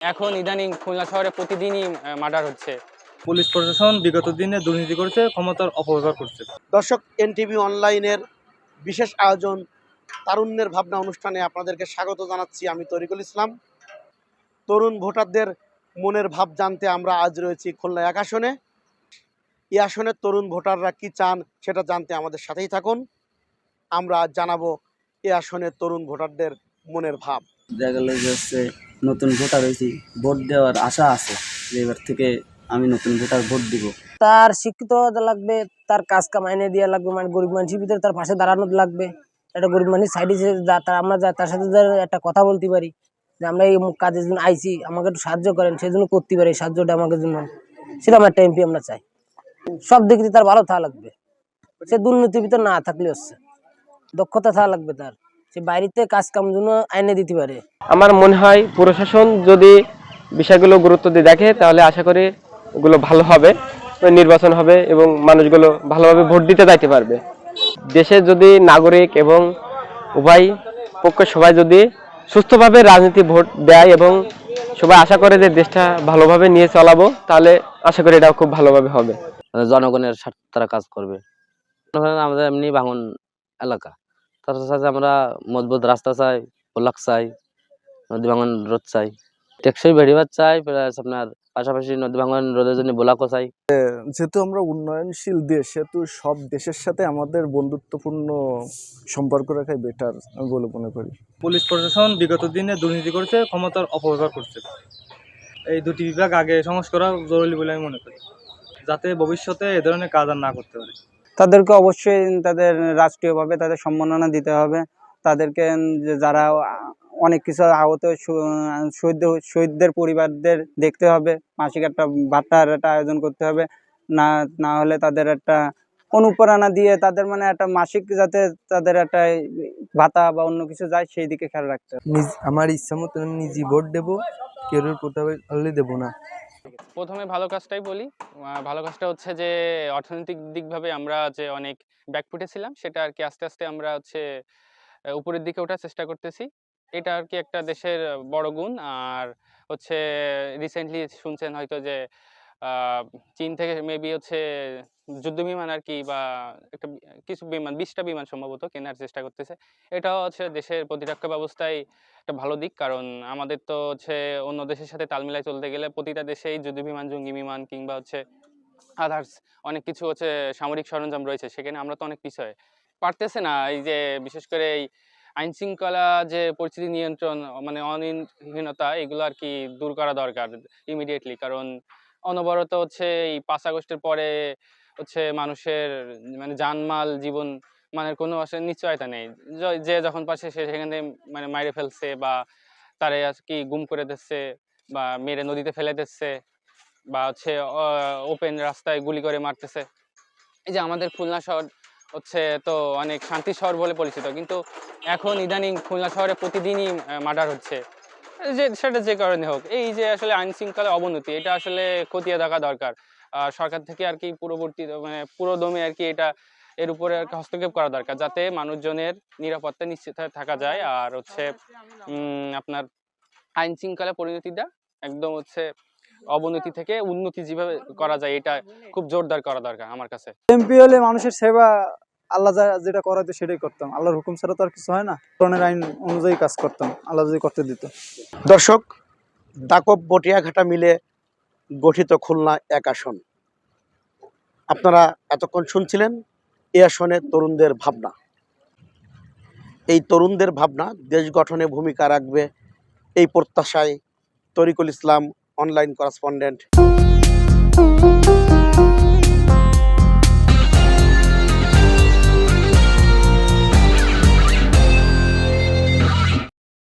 এখন ইদানিং খুলনা শহরে প্রতিদিনই মার্ডার হচ্ছে। পুলিশ প্রশাসন বিগত দিনে দুর্নীতি করছে ক্ষমতার অপব্যবহার করছে। দর্শক এনটিভি অনলাইনের বিশেষ আয়োজন তারুণ্যের ভাবনা অনুষ্ঠানে আপনাদেরকে স্বাগত জানাচ্ছি আমি তরিকুল ইসলাম। তরুণ ভোটারদের মনের ভাব জানতে আমরা আজ রয়েছি খুলনা এক আসনে। এই আসনের তরুণ ভোটাররা কি চান সেটা জানতে আমাদের সাথেই থাকুন। আমরা আজ জানাব এ আসনের তরুণ ভোটারদের মনের ভাব। দেখা গেল যে হচ্ছে নতুন ভোটার হয়েছি, ভোট দেওয়ার আশা আছে যে এবার থেকে আমি নতুন ভোটার ভোট দিব। তার শিক্ষিত লাগবে, তার কাজ কাম আইনে দেওয়া লাগবে মানে গরিব মানুষের ভিতরে তার পাশে দাঁড়ানো লাগবে। একটা গরিব মানুষ সাইডে তার আমরা তার সাথে একটা কথা বলতে পারি যে আমরা এই কাজের জন্য আইছি, আমাকে একটু সাহায্য করেন সেই জন্য করতে পারি, সাহায্যটা আমাকে জন্য। সেরকম একটা এমপি আমরা চাই। সব দিক দিয়ে তার ভালো থাকা লাগবে। সে দুর্নীতির ভিতর না থাকলে হচ্ছে দক্ষতা থাকা লাগবে তার। সে বাইরেতে কাজ কাম জন্য আইনে দিতে পারে। আমার মনে হয় প্রশাসন যদি বিষয়গুলো গুরুত্ব দিয়ে দেখে তাহলে আশা করি ওগুলো ভালো হবে নির্বাচন হবে এবং মানুষগুলো ভালোভাবে ভোট দিতে যাইতে পারবে। দেশে যদি নাগরিক এবং উভয় পক্ষ সবাই যদি সুস্থভাবে রাজনীতি ভোট দেয় এবং সবাই আশা করে যে দেশটা ভালোভাবে নিয়ে চালাবো তাহলে আশা করি এটা খুব ভালোভাবে হবে। জনগণের স্বার্থে তারা কাজ করবে। আমাদের এমনি ভাঙন এলাকা। তার সাথে আমরা মজবুত রাস্তা চাই ব্লক চাই নদী ভাঙন রোধ চাই। টেকসই বেড়িবার চাই প্লাস আপনার পাশাপাশি নদী ভাঙন রোধের জন্য ব্লকও চাই। যেহেতু আমরা উন্নয়নশীল দেশ সেহেতু সব দেশের সাথে আমাদের বন্ধুত্বপূর্ণ সম্পর্ক রাখাই বেটার আমি বলে মনে করি। পুলিশ প্রশাসন বিগত দিনে দুর্নীতি করছে ক্ষমতার অপব্যবহার করছে। এই দুটি বিভাগ আগে সংস্কার জরুরি বলে আমি মনে করি যাতে ভবিষ্যতে এ ধরনের কাজ আর না করতে পারে। তাদেরকে অবশ্যই তাদের রাষ্ট্রীয়ভাবে তাদের সম্মাননা দিতে হবে। তাদেরকে যারা অনেক কিছু আহত শহীদ, শহীদদের পরিবারদের দেখতে হবে। মাসিক একটা ভাতার একটা আয়োজন করতে হবে। না না হলে তাদের একটা অনুপ্রেরণা দিয়ে তাদের মানে একটা মাসিক যাতে তাদের একটা ভাতা বা অন্য কিছু যায়, সেই দিকে খেয়াল রাখতে হবে। আমার ইচ্ছা মতো নিজে ভোট দেবো। কেউ প্রতাপে দেবো না। প্রথমে ভালো কাজটাই বলি। ভালো কাজটা হচ্ছে যে, অর্থনৈতিক দিকভাবে আমরা যে অনেক ব্যাকফুটে ছিলাম, সেটা আর কি আস্তে আস্তে আমরা হচ্ছে উপরের দিকে ওঠার চেষ্টা করতেছি। এটা আর কি একটা দেশের বড় গুণ। আর হচ্ছে রিসেন্টলি শুনছেন হয়তো যে চীন থেকে মেবি হচ্ছে যুদ্ধ বিমান আর কি বা একটা কিছু বিমান, বিশটা বিমান সম্ভবত কেনার চেষ্টা করতেছে। এটাও হচ্ছে দেশের প্রতিরক্ষা ব্যবস্থায় একটা ভালো দিক। কারণ আমাদের তো হচ্ছে অন্য দেশের সাথে তাল মিলাই চলতে গেলে প্রতিটা দেশেই যুদ্ধ বিমান জঙ্গি বিমান কিংবা হচ্ছে আদার্স অনেক কিছু হচ্ছে সামরিক সরঞ্জাম রয়েছে। সেখানে আমরা তো অনেক পিছয়ে। পারতেছে না এই যে বিশেষ করে এই আইন শৃঙ্খলা যে পরিস্থিতি নিয়ন্ত্রণ মানে অনিহীনতা এগুলো আর কি দূর করা দরকার ইমিডিয়েটলি কারণ অনবরত হচ্ছে এই পাঁচ আগস্টের পরে হচ্ছে মানুষের মানে জানমাল জীবন মানে কোনো আসলে নিশ্চয়তা নেই। যে যখন পাচ্ছে সে সেখানে মানে মাইরে ফেলছে বা তারে কি গুম করে দিচ্ছে বা মেরে নদীতে ফেলে দিচ্ছে বা হচ্ছে ওপেন রাস্তায় গুলি করে মারতেছে। এই যে আমাদের খুলনা শহর হচ্ছে তো অনেক শান্তি শহর বলে পরিচিত। কিন্তু এখন ইদানিং খুলনা শহরে প্রতিদিনই মার্ডার হচ্ছে। যে সেটা যে কারণে হোক। এই যে আসলে আইন শৃঙ্খলা অবনতি এটা আসলে খতিয়ে দেখা দরকার। আহ, সরকার থেকে আর কি পূর্ববর্তী মানে পুরো দমে আর কি এটা এর উপরে আর কি হস্তক্ষেপ করা দরকার যাতে মানুষজনের নিরাপত্তা নিশ্চিত থাকা যায়। আর হচ্ছে আপনার আইন শৃঙ্খলা পরিণতিটা একদম হচ্ছে অবনতি থেকে উন্নতি যেভাবে করা যায় এটা খুব জোরদার করা দরকার আমার কাছে। এমপি হলে মানুষের সেবা আল্লাহ যা যেটা করাতে সেটাই করতাম। আল্লাহর হুকুম ছাড়া তো আর কিছু হয় না। কোরআনের আইন অনুযায়ী কাজ করতাম। আল্লাহ যদি করতে দিত। দর্শক, দাকব বটিয়াঘাটা মিলে গঠিত খুলনা এক আসন। আপনারা এতক্ষণ শুনছিলেন এ আসনে তরুণদের ভাবনা। এই তরুণদের ভাবনা দেশ গঠনে ভূমিকা রাখবে এই প্রত্যাশায় তরিকুল ইসলাম অনলাইন করেসপন্ডেন্ট।